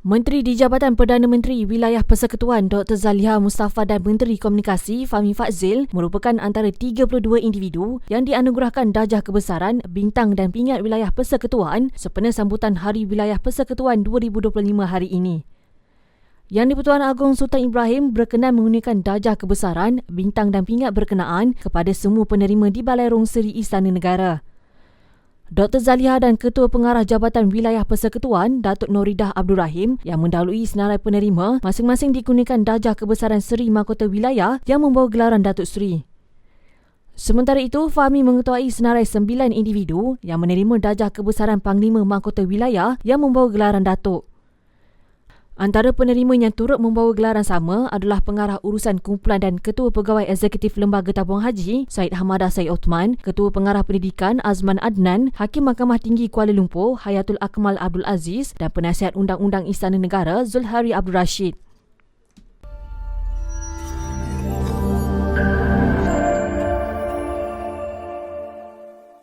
Menteri di Jabatan Perdana Menteri Wilayah Persekutuan Dr. Zaliha Mustafa dan Menteri Komunikasi Fahmi Fazil merupakan antara 32 individu yang dianugerahkan darjah kebesaran bintang dan pingat Wilayah Persekutuan sempena sambutan Hari Wilayah Persekutuan 2025 hari ini. Yang di-Pertuan Agong Sultan Ibrahim berkenan menggunakan darjah kebesaran, bintang dan pingat berkenaan kepada semua penerima di Balai Rong Seri Istana Negara. Dr. Zaliha dan Ketua Pengarah Jabatan Wilayah Persekutuan, Datuk Noridah Abdul Rahim yang mendahului senarai penerima masing-masing digunakan darjah kebesaran Seri Mahkota Wilayah yang membawa gelaran Datuk Seri. Sementara itu, Fahmi mengetuai senarai sembilan individu yang menerima darjah kebesaran Panglima Mahkota Wilayah yang membawa gelaran Datuk. Antara penerima yang turut membawa gelaran sama adalah Pengarah Urusan Kumpulan dan Ketua Pegawai Eksekutif Lembaga Tabung Haji Said Hamada Said Othman, Ketua Pengarah Pendidikan Azman Adnan, Hakim Mahkamah Tinggi Kuala Lumpur Hayatul Akmal Abdul Aziz dan Penasihat Undang-Undang Istana Negara Zulhari Abdul Rashid.